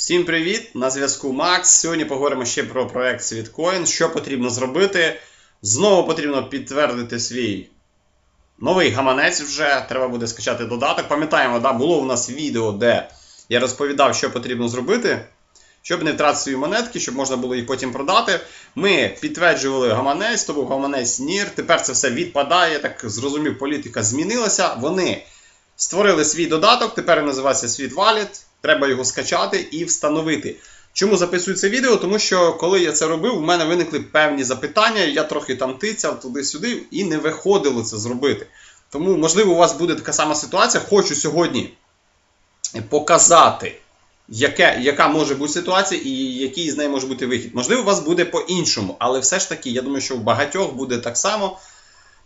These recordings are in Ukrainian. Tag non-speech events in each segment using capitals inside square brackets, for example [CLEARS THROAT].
Всім привіт! На зв'язку Макс. Сьогодні поговоримо ще про проект Світкоін. Що потрібно зробити? Знову потрібно підтвердити свій новий гаманець вже. Треба буде скачати додаток. Пам'ятаємо, да, було у нас відео, де я розповідав, що потрібно зробити, щоб не втратити свої монетки, щоб можна було їх потім продати. Ми підтверджували гаманець, то був гаманець NIR. Тепер це все відпадає. Так зрозумів, політика змінилася. Вони створили свій додаток, тепер називається Світ Wallet. Треба його скачати і встановити. Чому записую це відео? Тому що коли я це робив, у мене виникли певні запитання, я трохи там тицяв туди-сюди і не виходило це зробити. Тому, можливо, у вас буде така сама ситуація. Хочу сьогодні показати, яке, яка може бути ситуація і який з неї може бути вихід. Можливо, у вас буде по-іншому, але все ж таки, я думаю, що у багатьох буде так само.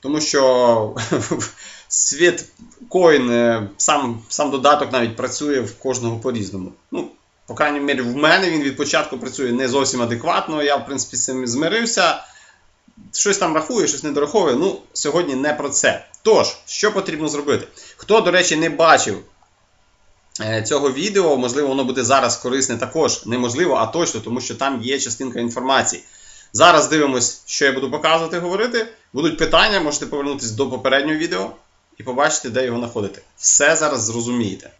Тому що [LAUGHS] світ коін, е, сам сам додаток навіть працює в кожного по-різному. Ну, по крайній мірі, в мене він від початку працює не зовсім адекватно. Я, в принципі, з цим змирився. Щось там рахує, щось не дораховує. Ну, сьогодні не про це. Тож, що потрібно зробити? Хто, до речі, не бачив е, цього відео, можливо, воно буде зараз корисне також. Неможливо, а точно, тому що там є частинка інформації. Зараз дивимось, що я буду показувати говорити. Будуть питання, можете повернутися до попереднього відео і побачите, де його знаходити. Все зараз зрозумієте.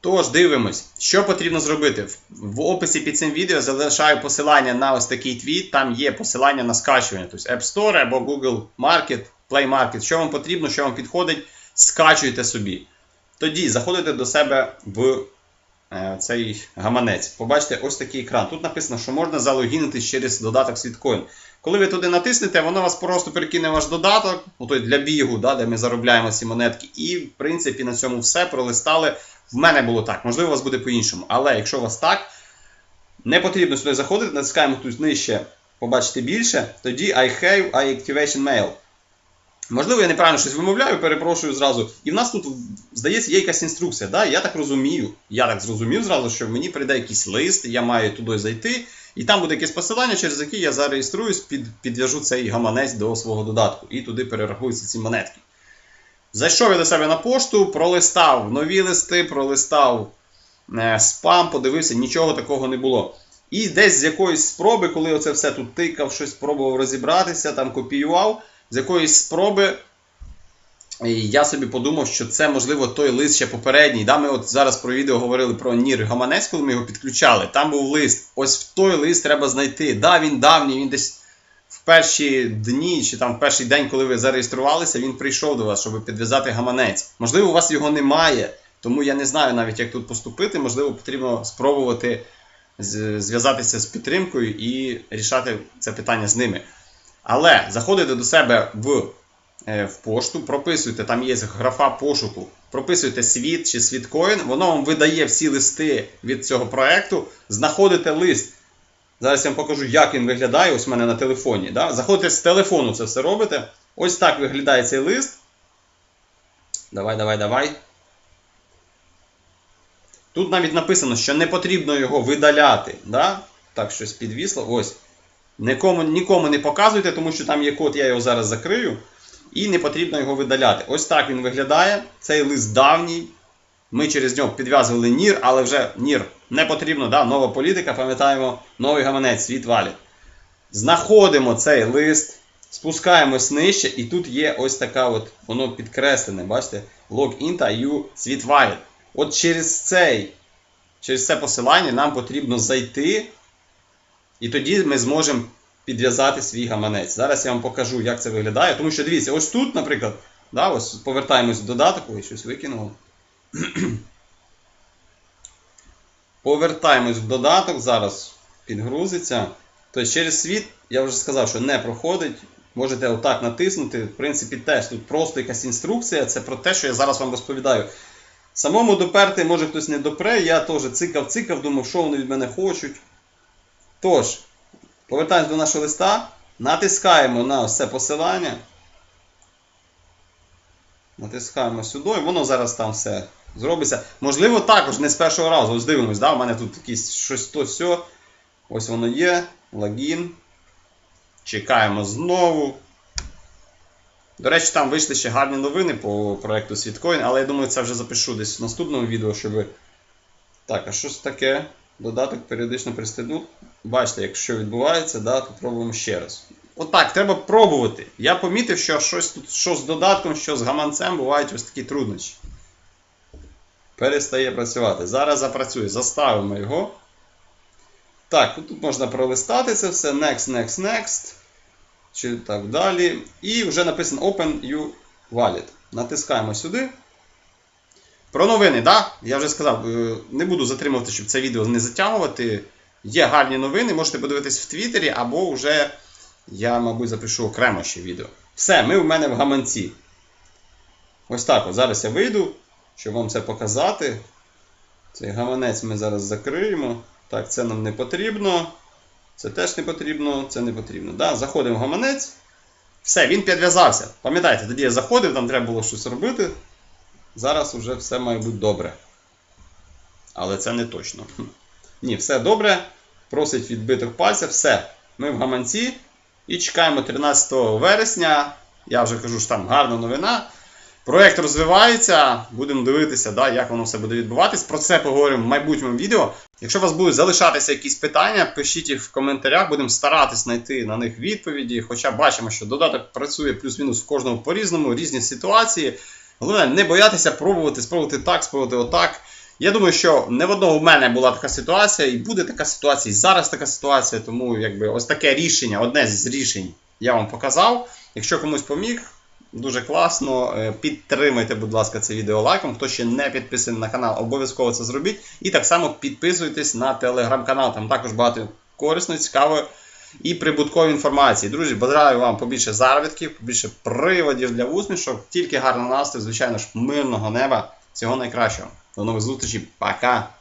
Тож, дивимось, що потрібно зробити. В описі під цим відео залишаю посилання на ось такий твіт, там є посилання на скачування, тобто App Store або Google Market, Play Market. Що вам потрібно, що вам підходить, скачуйте собі. Тоді заходите до себе в цей гаманець. Побачите ось такий екран. Тут написано, що можна залогінитись через додаток Світкоін. Коли ви туди натиснете, воно вас просто перекине ваш додаток, ну, той для бігу, да, де ми заробляємо ці монетки. І, в принципі, на цьому все пролистали. В мене було так, можливо, у вас буде по-іншому. Але якщо у вас так, не потрібно сюди заходити, натискаємо тут нижче, побачите більше, тоді I have I activation mail. Можливо, я неправильно щось вимовляю, перепрошую зразу. І в нас тут, здається, є якась інструкція. Да? Я так розумію, я так зрозумів зразу, що мені прийде якийсь лист, я маю туди зайти, і там буде якесь посилання, через яке я зареєструюсь, під, підв'яжу цей гаманець до свого додатку. І туди перерахуються ці монетки. Зайшов я до себе на пошту, пролистав нові листи, пролистав е, спам, подивився, нічого такого не було. І десь з якоїсь спроби, коли оце все тут тикав, щось спробував розібратися, там копіював, з якоїсь спроби і я собі подумав, що це, можливо, той лист ще попередній. Да? Ми от зараз про відео говорили про Нір Гаманець, коли ми його підключали. Там був лист. Ось в той лист треба знайти. Да, він давній, він десь в перші дні чи там в перший день, коли ви зареєструвалися, він прийшов до вас, щоб підв'язати гаманець. Можливо, у вас його немає, тому я не знаю навіть, як тут поступити. Можливо, потрібно спробувати зв'язатися з підтримкою і рішати це питання з ними. Але заходите до себе в в пошту, прописуйте, там є графа пошуку, прописуйте світ чи світкоін, воно вам видає всі листи від цього проекту, знаходите лист. Зараз я вам покажу, як він виглядає. Ось у мене на телефоні. Да? Заходите з телефону, це все робите. Ось так виглядає цей лист. Давай, давай, давай. Тут навіть написано, що не потрібно його видаляти. Да? Так, щось підвісло. Ось. Нікому, нікому не показуйте, тому що там є код, я його зараз закрию. І не потрібно його видаляти. Ось так він виглядає. Цей лист давній. Ми через нього підв'язували Нір, але вже Нір не потрібно. да, Нова політика, пам'ятаємо, новий гаманець, світ валіт. Знаходимо цей лист, спускаємось нижче, і тут є ось така от, воно підкреслене, бачите? Login та U світ валіт. От через цей, через це посилання нам потрібно зайти. І тоді ми зможемо підв'язати свій гаманець. Зараз я вам покажу, як це виглядає. Тому що дивіться, ось тут, наприклад, да, ось повертаємось в додаток, ой, щось викинуло. [CLEARS THROAT] Повертаємось в додаток, зараз підгрузиться. Тобто через світ, я вже сказав, що не проходить. Можете отак натиснути. В принципі, теж тут просто якась інструкція. Це про те, що я зараз вам розповідаю. Самому доперти, може хтось не допре, я теж цикав-цикав, думав, що вони від мене хочуть. Тож, Повертаємось до нашого листа, натискаємо на все посилання. Натискаємо сюди, і воно зараз там все зробиться. Можливо, також не з першого разу. Ось дивимось, да? у мене тут якісь щось то все. Ось воно є. Логін. Чекаємо знову. До речі, там вийшли ще гарні новини по проекту Світкоін, але я думаю, це вже запишу десь в наступному відео, щоб. Так, а що ж таке? Додаток періодично пристегну. Бачите, якщо відбувається, да, то пробуємо ще раз. Отак, треба пробувати. Я помітив, що щось тут, що з додатком, що з гаманцем бувають ось такі труднощі. Перестає працювати. Зараз запрацює. Заставимо його. Так, тут можна пролистати це все. Next, next, next. Чи так далі. І вже написано Open You Wallet. Натискаємо сюди. Про новини, да? Я вже сказав, е, не буду затримувати, щоб це відео не затягувати. Є гарні новини, можете подивитись в Твіттері, або вже я, мабуть, запишу окремо ще відео. Все, ми в мене в гаманці. Ось так. От. Зараз я вийду, щоб вам це показати. Цей гаманець ми зараз закриємо. Так, це нам не потрібно. Це теж не потрібно, це не потрібно. Да? Заходимо в гаманець. Все, він підв'язався. Пам'ятаєте, тоді я заходив, там треба було щось робити. Зараз уже все має бути добре. Але це не точно. Ні, все добре. Просить відбиток пальця. Все. Ми в гаманці. І чекаємо 13 вересня. Я вже кажу, що там гарна новина. Проєкт розвивається, будемо дивитися, да, як воно все буде відбуватись. Про це поговоримо в майбутньому відео. Якщо у вас будуть залишатися якісь питання, пишіть їх в коментарях, будемо старатись знайти на них відповіді. Хоча бачимо, що додаток працює плюс-мінус в кожному по-різному, різні ситуації. Головне, не боятися пробувати, спробувати так, спробувати отак. Я думаю, що не в одного в мене була така ситуація, і буде така ситуація, і зараз така ситуація, тому якби ось таке рішення, одне з рішень я вам показав. Якщо комусь поміг, дуже класно. Е, Підтримайте, будь ласка, це відео лайком. Хто ще не підписаний на канал, обов'язково це зробіть. І так само підписуйтесь на телеграм-канал, там також багато корисної, цікавої і прибуткової інформації. Друзі, бажаю вам побільше заробітків, побільше приводів для усмішок, тільки гарний настрій, звичайно ж, мирного неба. Всього найкращого. Então, nas lutas de Pacá,